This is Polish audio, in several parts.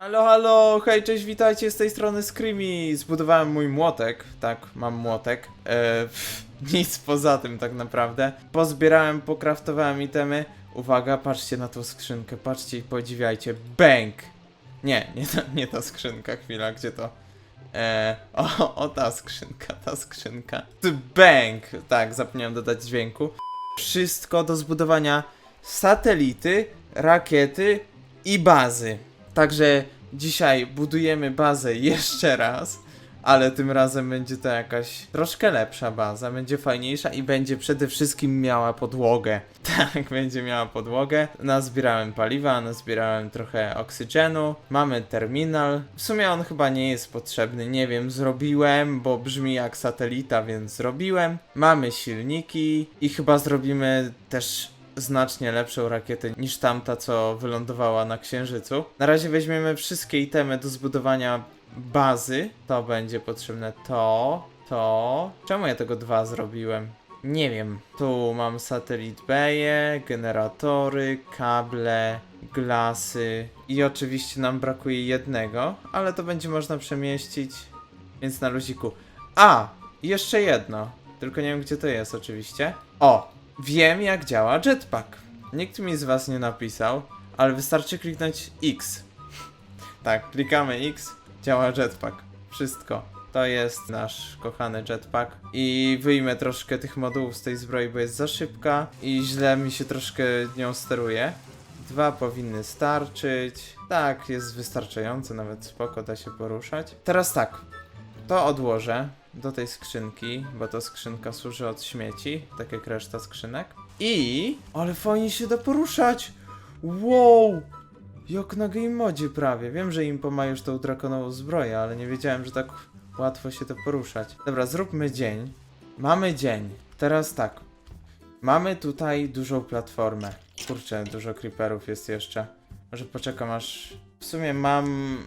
Halo, halo, hej, cześć, witajcie z tej strony Screamy. Zbudowałem mój młotek, tak, mam młotek. E, pff, nic poza tym tak naprawdę. Pozbierałem, pokraftowałem itemy. Uwaga, patrzcie na tą skrzynkę, patrzcie i podziwiajcie. Bang! Nie, nie ta, nie ta skrzynka, chwila, gdzie to? E, o, o, ta skrzynka, ta skrzynka. Ty Bang! Tak, zapomniałem dodać dźwięku. Wszystko do zbudowania satelity, rakiety i bazy. Także dzisiaj budujemy bazę jeszcze raz, ale tym razem będzie to jakaś troszkę lepsza baza, będzie fajniejsza i będzie przede wszystkim miała podłogę. Tak, będzie miała podłogę. Nazbierałem paliwa, nazbierałem trochę oksygenu, mamy terminal. W sumie on chyba nie jest potrzebny, nie wiem, zrobiłem, bo brzmi jak satelita, więc zrobiłem. Mamy silniki i chyba zrobimy też znacznie lepszą rakietę niż tamta, co wylądowała na Księżycu. Na razie weźmiemy wszystkie itemy do zbudowania bazy. To będzie potrzebne to, to. Czemu ja tego dwa zrobiłem? Nie wiem. Tu mam satelit baye, generatory, kable, glasy i oczywiście nam brakuje jednego, ale to będzie można przemieścić, więc na luziku. A! Jeszcze jedno. Tylko nie wiem gdzie to jest oczywiście. O! Wiem jak działa jetpack. Nikt mi z was nie napisał, ale wystarczy kliknąć X. tak, klikamy X, działa jetpack. Wszystko. To jest nasz kochany jetpack. I wyjmę troszkę tych modułów z tej zbroi, bo jest za szybka i źle mi się troszkę nią steruje. Dwa powinny starczyć. Tak, jest wystarczająco, nawet spoko, da się poruszać. Teraz tak, to odłożę do tej skrzynki, bo to skrzynka służy od śmieci, tak jak reszta skrzynek. I... Ale fajnie się da poruszać! Wow! Jak na game modzie prawie. Wiem, że Impo ma już tą drakonową zbroję, ale nie wiedziałem, że tak łatwo się to poruszać. Dobra, zróbmy dzień. Mamy dzień. Teraz tak. Mamy tutaj dużą platformę. Kurczę, dużo creeperów jest jeszcze. Może poczekam aż... W sumie mam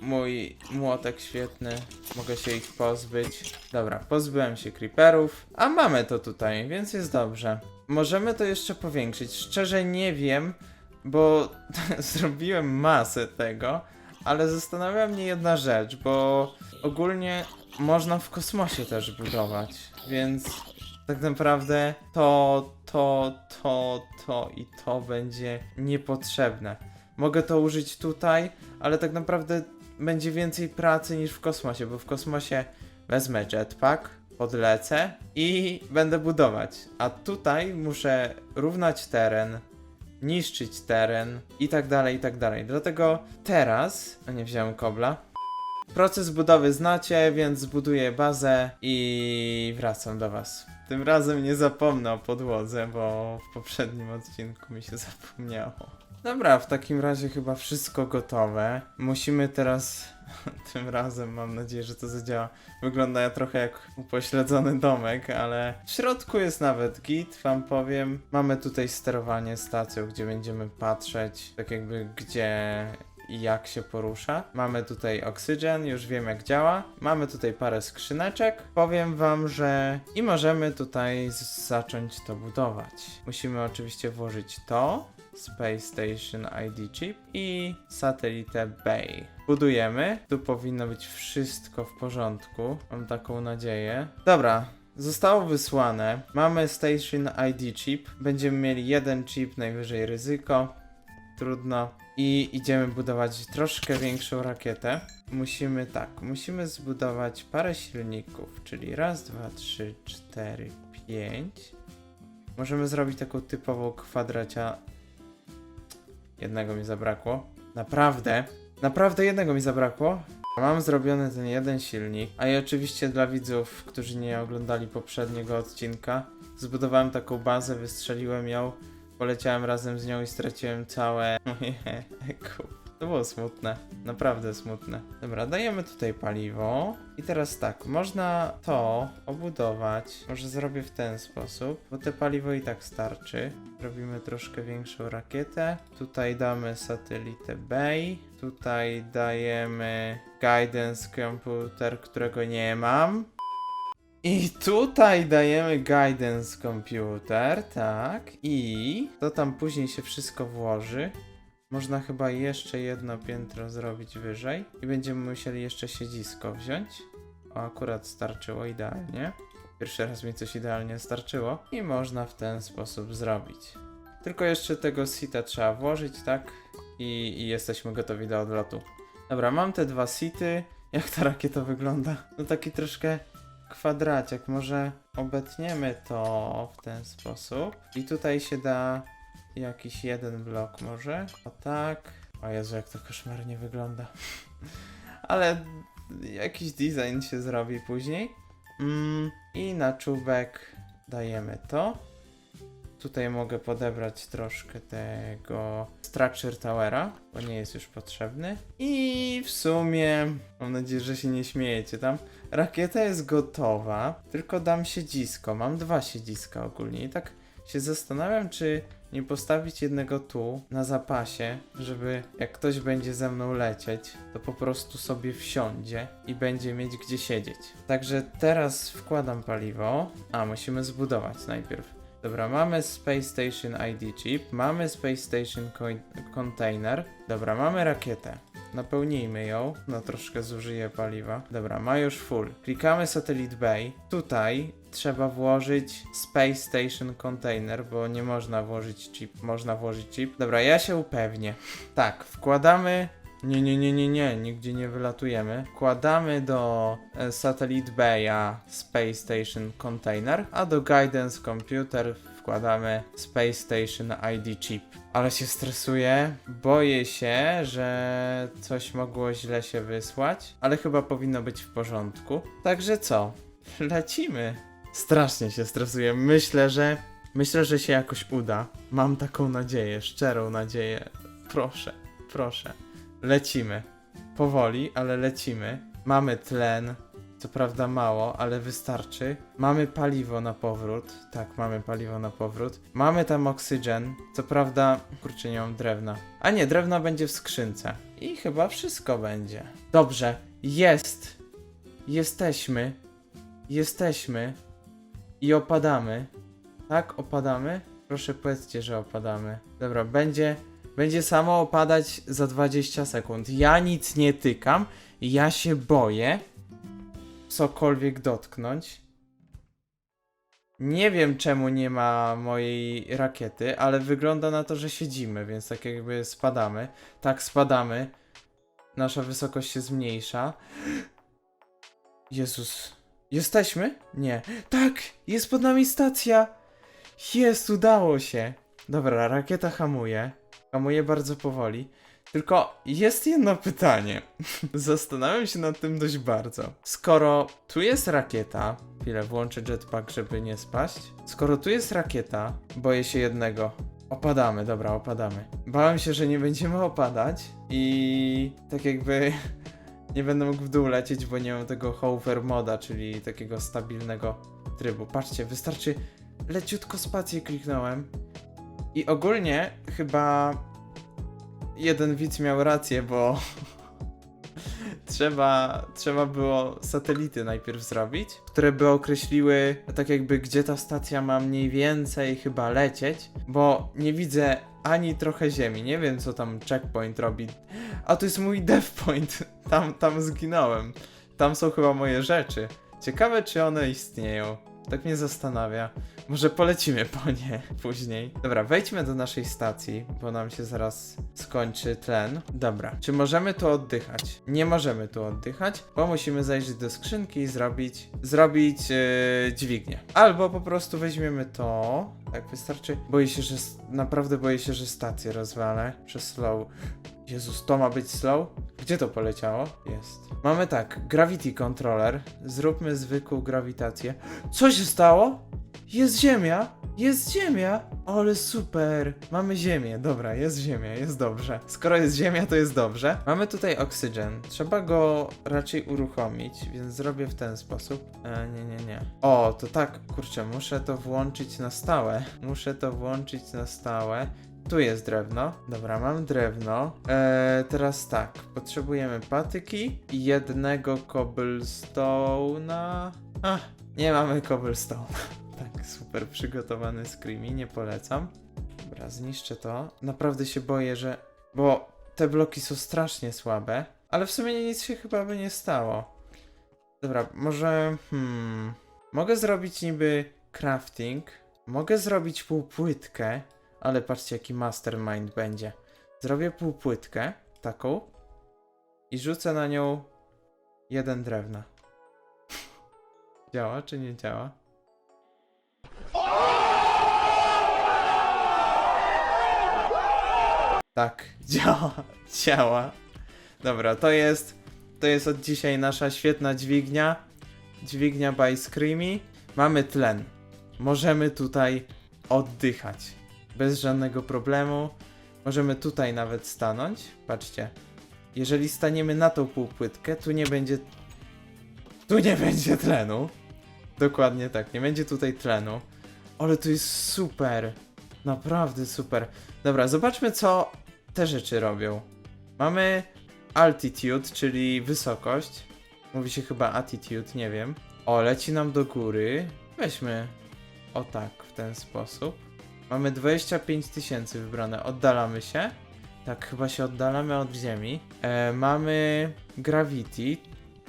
mój młotek świetny. Mogę się ich pozbyć. Dobra, pozbyłem się creeperów. A mamy to tutaj, więc jest dobrze. Możemy to jeszcze powiększyć. Szczerze nie wiem, bo zrobiłem masę tego, ale zastanawia mnie jedna rzecz, bo ogólnie można w kosmosie też budować, więc tak naprawdę to, to, to, to i to będzie niepotrzebne. Mogę to użyć tutaj, ale tak naprawdę będzie więcej pracy niż w kosmosie, bo w kosmosie wezmę jetpack, podlecę i będę budować. A tutaj muszę równać teren, niszczyć teren i tak dalej, i tak dalej. Dlatego teraz, a nie wziąłem kobla, proces budowy znacie, więc zbuduję bazę i wracam do was. Tym razem nie zapomnę o podłodze, bo w poprzednim odcinku mi się zapomniało. Dobra, w takim razie chyba wszystko gotowe. Musimy teraz, tym razem mam nadzieję, że to zadziała. Wygląda trochę jak upośledzony domek, ale w środku jest nawet git, wam powiem. Mamy tutaj sterowanie stacją, gdzie będziemy patrzeć, tak jakby gdzie i jak się porusza. Mamy tutaj oksygen, już wiem jak działa. Mamy tutaj parę skrzyneczek. Powiem wam, że i możemy tutaj zacząć to budować. Musimy oczywiście włożyć to, Space Station ID Chip i satelitę Bay. Budujemy. Tu powinno być wszystko w porządku. Mam taką nadzieję. Dobra, Zostało wysłane. Mamy Station ID chip. Będziemy mieli jeden chip, najwyżej ryzyko. Trudno. I idziemy budować troszkę większą rakietę. Musimy tak, musimy zbudować parę silników, czyli raz, dwa, trzy, cztery, pięć. Możemy zrobić taką typową kwadracia. Jednego mi zabrakło. Naprawdę, naprawdę jednego mi zabrakło. Mam zrobiony ten jeden silnik, a i oczywiście dla widzów, którzy nie oglądali poprzedniego odcinka, zbudowałem taką bazę, wystrzeliłem ją, poleciałem razem z nią i straciłem całe moje eku. To było smutne, naprawdę smutne. Dobra, dajemy tutaj paliwo. I teraz tak, można to obudować. Może zrobię w ten sposób, bo te paliwo i tak starczy. Robimy troszkę większą rakietę. Tutaj damy satelitę Bay. Tutaj dajemy guidance computer, którego nie mam. I tutaj dajemy guidance computer, tak. I to tam później się wszystko włoży. Można chyba jeszcze jedno piętro zrobić wyżej i będziemy musieli jeszcze siedzisko wziąć. O, akurat starczyło idealnie. Pierwszy raz mi coś idealnie starczyło i można w ten sposób zrobić. Tylko jeszcze tego sita trzeba włożyć, tak? I, I jesteśmy gotowi do odlotu. Dobra, mam te dwa sity. Jak ta rakieta wygląda? No taki troszkę kwadraciak. Może obetniemy to w ten sposób. I tutaj się da jakiś jeden blok może. O tak. O Jezu, jak to koszmarnie wygląda. Ale jakiś design się zrobi później. Mm, I na czubek dajemy to. Tutaj mogę podebrać troszkę tego Structure Towera, bo nie jest już potrzebny. I w sumie, mam nadzieję, że się nie śmiejecie tam. Rakieta jest gotowa, tylko dam siedzisko. Mam dwa siedziska ogólnie i tak się zastanawiam, czy nie postawić jednego tu na zapasie, żeby jak ktoś będzie ze mną lecieć, to po prostu sobie wsiądzie i będzie mieć gdzie siedzieć. Także teraz wkładam paliwo. A, musimy zbudować najpierw. Dobra, mamy Space Station ID chip, mamy Space Station co- container. Dobra, mamy rakietę. Napełnijmy ją, no troszkę zużyje paliwa. Dobra, ma już full. Klikamy Satellite Bay. Tutaj trzeba włożyć Space Station Container, bo nie można włożyć chip. Można włożyć chip. Dobra, ja się upewnię. Tak, wkładamy. Nie, nie, nie, nie, nie, nigdzie nie wylatujemy. Wkładamy do e, Satellite Bay'a Space Station Container, a do Guidance Computer wkładamy Space Station ID Chip. Ale się stresuję, boję się, że coś mogło źle się wysłać, ale chyba powinno być w porządku. Także co? Lecimy. Strasznie się stresuję. Myślę, że myślę, że się jakoś uda. Mam taką nadzieję, szczerą nadzieję. Proszę, proszę. Lecimy. Powoli, ale lecimy. Mamy tlen. Co prawda mało, ale wystarczy. Mamy paliwo na powrót. Tak, mamy paliwo na powrót. Mamy tam oksygen. Co prawda, kurczę, nie mam drewna. A nie, drewno będzie w skrzynce. I chyba wszystko będzie. Dobrze, jest. Jesteśmy. Jesteśmy. I opadamy. Tak, opadamy? Proszę powiedzcie, że opadamy. Dobra, będzie. Będzie samo opadać za 20 sekund. Ja nic nie tykam. Ja się boję cokolwiek dotknąć. Nie wiem czemu nie ma mojej rakiety, ale wygląda na to, że siedzimy, więc tak jakby spadamy. Tak, spadamy. Nasza wysokość się zmniejsza. Jezus. Jesteśmy? Nie. Tak! Jest pod nami stacja! Jest, udało się. Dobra, rakieta hamuje. Hamuje bardzo powoli. Tylko jest jedno pytanie. Zastanawiam się nad tym dość bardzo. Skoro tu jest rakieta, chwilę włączę jetpack, żeby nie spaść. Skoro tu jest rakieta, boję się jednego. Opadamy, dobra, opadamy. Bałem się, że nie będziemy opadać i tak jakby nie będę mógł w dół lecieć, bo nie mam tego hover moda, czyli takiego stabilnego trybu. Patrzcie, wystarczy leciutko spację kliknąłem i ogólnie chyba jeden widz miał rację, bo trzeba, trzeba było satelity najpierw zrobić, które by określiły tak jakby gdzie ta stacja ma mniej więcej chyba lecieć, bo nie widzę ani trochę ziemi, nie wiem co tam checkpoint robi. A to jest mój dev point, tam, tam zginąłem, tam są chyba moje rzeczy. Ciekawe czy one istnieją. Tak mnie zastanawia. Może polecimy po nie później. Dobra, wejdźmy do naszej stacji, bo nam się zaraz skończy tlen. Dobra, czy możemy tu oddychać? Nie możemy tu oddychać, bo musimy zajrzeć do skrzynki i zrobić, zrobić yy, dźwignię. Albo po prostu weźmiemy to. Tak wystarczy. Boję się, że naprawdę boję się, że stację rozwalę przez slow. Jezus, to ma być slow? Gdzie to poleciało? Jest. Mamy tak, gravity controller. Zróbmy zwykłą grawitację. Co się stało? Jest ziemia! Jest ziemia! Ale super! Mamy ziemię, dobra, jest ziemia, jest dobrze. Skoro jest ziemia, to jest dobrze. Mamy tutaj oksygen. Trzeba go raczej uruchomić, więc zrobię w ten sposób. E, nie, nie, nie. O, to tak, kurczę, muszę to włączyć na stałe. Muszę to włączyć na stałe. Tu jest drewno. Dobra, mam drewno. Eee, teraz tak, potrzebujemy patyki i jednego cobblestone'a. Ach, nie mamy cobblestone. tak, super przygotowany screamy, nie polecam. Dobra, zniszczę to. Naprawdę się boję, że Bo te bloki są strasznie słabe, ale w sumie nic się chyba by nie stało. Dobra, może. Hmm. Mogę zrobić niby crafting. Mogę zrobić półpłytkę, ale patrzcie, jaki mastermind będzie. Zrobię półpłytkę, taką, i rzucę na nią jeden drewna. Działa czy nie działa? Tak, działa, działa. Dobra, to jest, to jest od dzisiaj nasza świetna dźwignia. Dźwignia by Screamy. Mamy tlen. Możemy tutaj oddychać. Bez żadnego problemu. Możemy tutaj nawet stanąć. Patrzcie. Jeżeli staniemy na tą półpłytkę, tu nie będzie... Tu nie będzie tlenu. Dokładnie tak, nie będzie tutaj tlenu. Ale to jest super. Naprawdę super. Dobra, zobaczmy co te rzeczy robią. Mamy altitude, czyli wysokość. Mówi się chyba attitude, nie wiem. O, leci nam do góry. Weźmy o tak, w ten sposób. Mamy 25 tysięcy wybrane. Oddalamy się. Tak, chyba się oddalamy od ziemi. E, mamy gravity.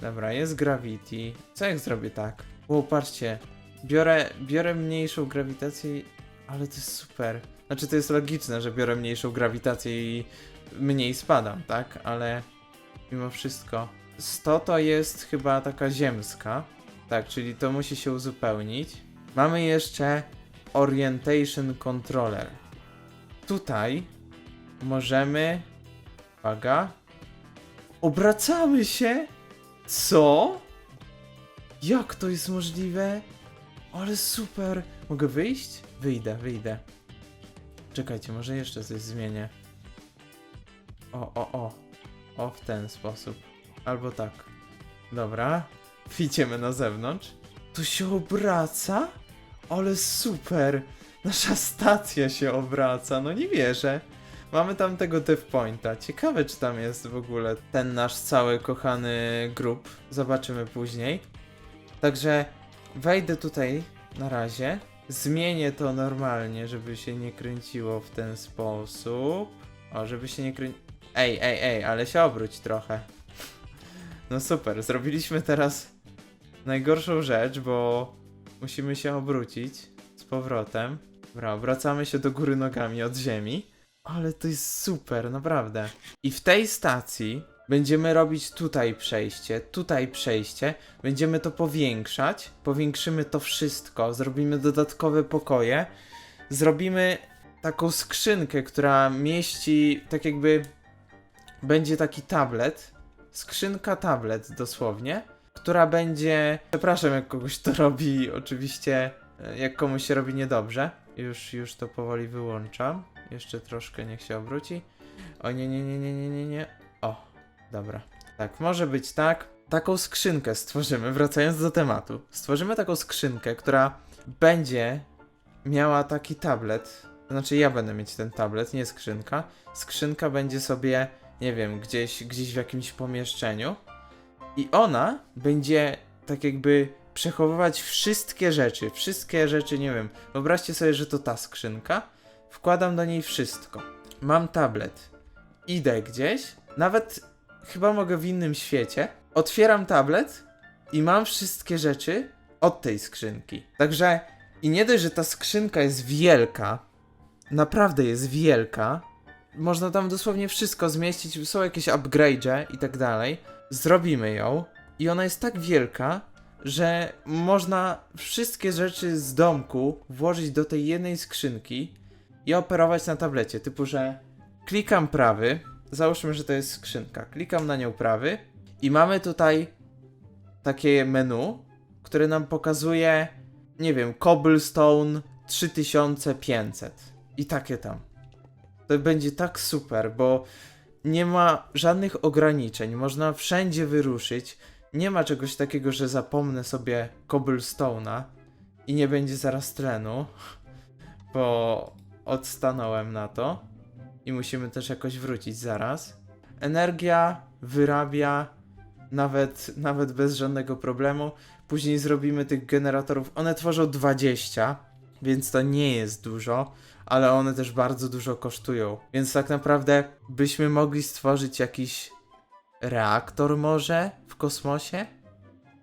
Dobra, jest gravity. Co jak zrobię tak? O, patrzcie. Biorę, biorę mniejszą grawitację, ale to jest super. Znaczy, to jest logiczne, że biorę mniejszą grawitację i mniej spadam, tak? Ale mimo wszystko. 100 to jest chyba taka ziemska. Tak, czyli to musi się uzupełnić. Mamy jeszcze Orientation Controller. Tutaj możemy. Uwaga. Obracamy się? Co? Jak to jest możliwe? Ale super. Mogę wyjść? Wyjdę, wyjdę. Czekajcie, może jeszcze coś zmienię. O, o, o. O, w ten sposób. Albo tak. Dobra. Idziemy na zewnątrz. To się obraca? Ale super! Nasza stacja się obraca, no nie wierzę. Mamy tam tego dev pointa. Ciekawe, czy tam jest w ogóle ten nasz cały kochany grup. Zobaczymy później. Także wejdę tutaj na razie. Zmienię to normalnie, żeby się nie kręciło w ten sposób. O, żeby się nie kręciło. Ej, ej, ej, ale się obróć trochę. No super, zrobiliśmy teraz najgorszą rzecz, bo musimy się obrócić z powrotem. Dobra, obracamy się do góry nogami od ziemi. Ale to jest super, naprawdę. I w tej stacji będziemy robić tutaj przejście, tutaj przejście. Będziemy to powiększać. Powiększymy to wszystko. Zrobimy dodatkowe pokoje. Zrobimy taką skrzynkę, która mieści tak jakby będzie taki tablet. Skrzynka tablet dosłownie, która będzie. Przepraszam, jak kogoś to robi, oczywiście, e, jak komuś się robi niedobrze. Już, już to powoli wyłączam. Jeszcze troszkę niech się obróci. O nie, nie, nie, nie, nie, nie, nie. O, dobra. Tak, może być tak. Taką skrzynkę stworzymy, wracając do tematu. Stworzymy taką skrzynkę, która będzie miała taki tablet. Znaczy, ja będę mieć ten tablet, nie skrzynka. Skrzynka będzie sobie, nie wiem, gdzieś, gdzieś w jakimś pomieszczeniu. I ona będzie tak jakby przechowywać wszystkie rzeczy. Wszystkie rzeczy, nie wiem. Wyobraźcie sobie, że to ta skrzynka. Wkładam do niej wszystko. Mam tablet. Idę gdzieś. Nawet chyba mogę w innym świecie. Otwieram tablet i mam wszystkie rzeczy od tej skrzynki. Także i nie dość, że ta skrzynka jest wielka, naprawdę jest wielka. Można tam dosłownie wszystko zmieścić, są jakieś upgrade'e i tak dalej. Zrobimy ją i ona jest tak wielka, że można wszystkie rzeczy z domku włożyć do tej jednej skrzynki i operować na tablecie. Typu, że klikam prawy, załóżmy, że to jest skrzynka, klikam na nią prawy i mamy tutaj takie menu, które nam pokazuje, nie wiem, cobblestone 3500 i takie tam. To będzie tak super, bo nie ma żadnych ograniczeń, można wszędzie wyruszyć. Nie ma czegoś takiego, że zapomnę sobie cobblestone'a i nie będzie zaraz tlenu, bo odstanąłem na to i musimy też jakoś wrócić zaraz. Energia wyrabia nawet, nawet bez żadnego problemu. Później zrobimy tych generatorów. One tworzą 20, więc to nie jest dużo, ale one też bardzo dużo kosztują. Więc tak naprawdę byśmy mogli stworzyć jakiś reaktor może w kosmosie?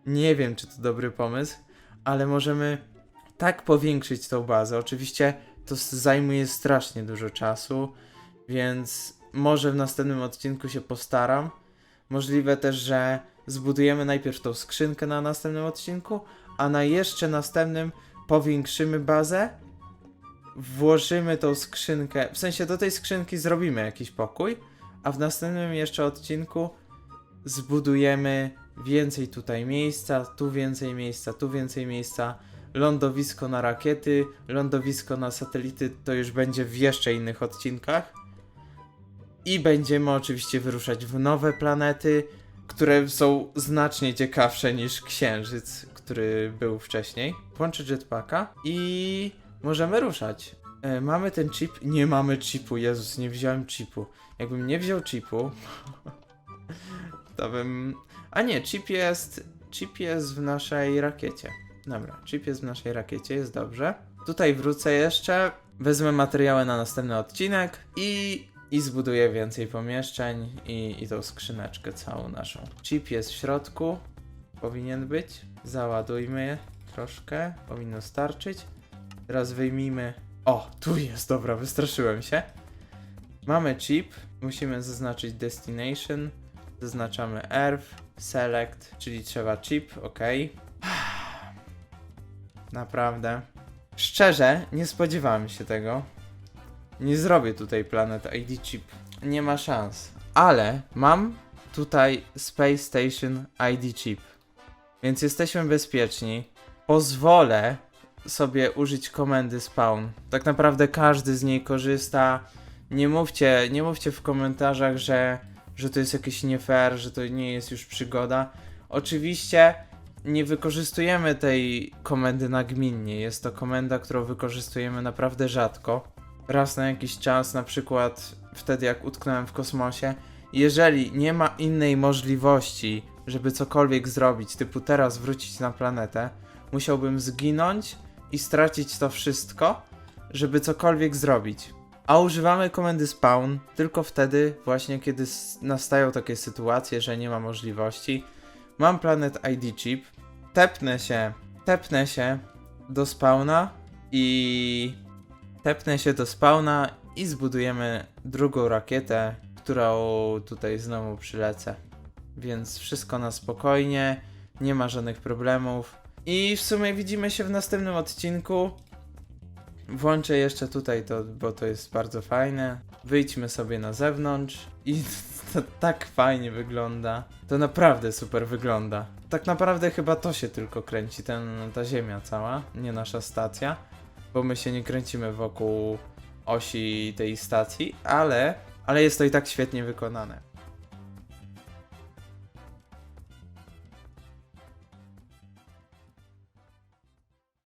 Nie wiem, czy to dobry pomysł, ale możemy tak powiększyć tą bazę. Oczywiście to zajmuje strasznie dużo czasu, więc może w następnym odcinku się postaram. Możliwe też, że zbudujemy najpierw tą skrzynkę na następnym odcinku, a na jeszcze następnym powiększymy bazę, włożymy tą skrzynkę, w sensie do tej skrzynki zrobimy jakiś pokój, a w następnym jeszcze odcinku zbudujemy więcej tutaj miejsca, tu więcej miejsca, tu więcej miejsca, lądowisko na rakiety, lądowisko na satelity to już będzie w jeszcze innych odcinkach. I będziemy oczywiście wyruszać w nowe planety, które są znacznie ciekawsze niż Księżyc, który był wcześniej. Włączę jetpacka i możemy ruszać. E, mamy ten chip? Nie mamy chipu, Jezus, nie wziąłem chipu. Jakbym nie wziął chipu, to bym... A nie, chip jest... Chip jest w naszej rakiecie. Dobra, chip jest w naszej rakiecie, jest dobrze. Tutaj wrócę jeszcze, wezmę materiały na następny odcinek i, i zbuduję więcej pomieszczeń i, i tą skrzyneczkę całą naszą. Chip jest w środku, powinien być. Załadujmy troszkę, powinno starczyć. Teraz wyjmijmy... O, tu jest, dobra, wystraszyłem się. Mamy chip, musimy zaznaczyć destination, zaznaczamy Earth, select, czyli trzeba chip, ok. Naprawdę. Szczerze, nie spodziewałem się tego. Nie zrobię tutaj Planet ID Chip. Nie ma szans. Ale mam tutaj Space Station ID Chip. Więc jesteśmy bezpieczni. Pozwolę sobie użyć komendy spawn. Tak naprawdę każdy z niej korzysta. Nie mówcie, nie mówcie w komentarzach, że, że to jest jakieś nie fair, że to nie jest już przygoda. Oczywiście nie wykorzystujemy tej komendy nagminnie. Jest to komenda, którą wykorzystujemy naprawdę rzadko. Raz na jakiś czas, na przykład wtedy jak utknąłem w kosmosie. Jeżeli nie ma innej możliwości, żeby cokolwiek zrobić, typu teraz wrócić na planetę, musiałbym zginąć i stracić to wszystko, żeby cokolwiek zrobić. A używamy komendy spawn tylko wtedy, właśnie kiedy nastają takie sytuacje, że nie ma możliwości. Mam Planet ID chip, tepnę się, tepnę się do spawna i tepnę się do spawna i zbudujemy drugą rakietę, którą tutaj znowu przylecę. Więc wszystko na spokojnie, nie ma żadnych problemów. I w sumie widzimy się w następnym odcinku. Włączę jeszcze tutaj to, bo to jest bardzo fajne. Wyjdźmy sobie na zewnątrz i to tak fajnie wygląda. To naprawdę super wygląda. Tak naprawdę chyba to się tylko kręci, ten, ta ziemia cała, nie nasza stacja, bo my się nie kręcimy wokół osi tej stacji, ale, ale jest to i tak świetnie wykonane.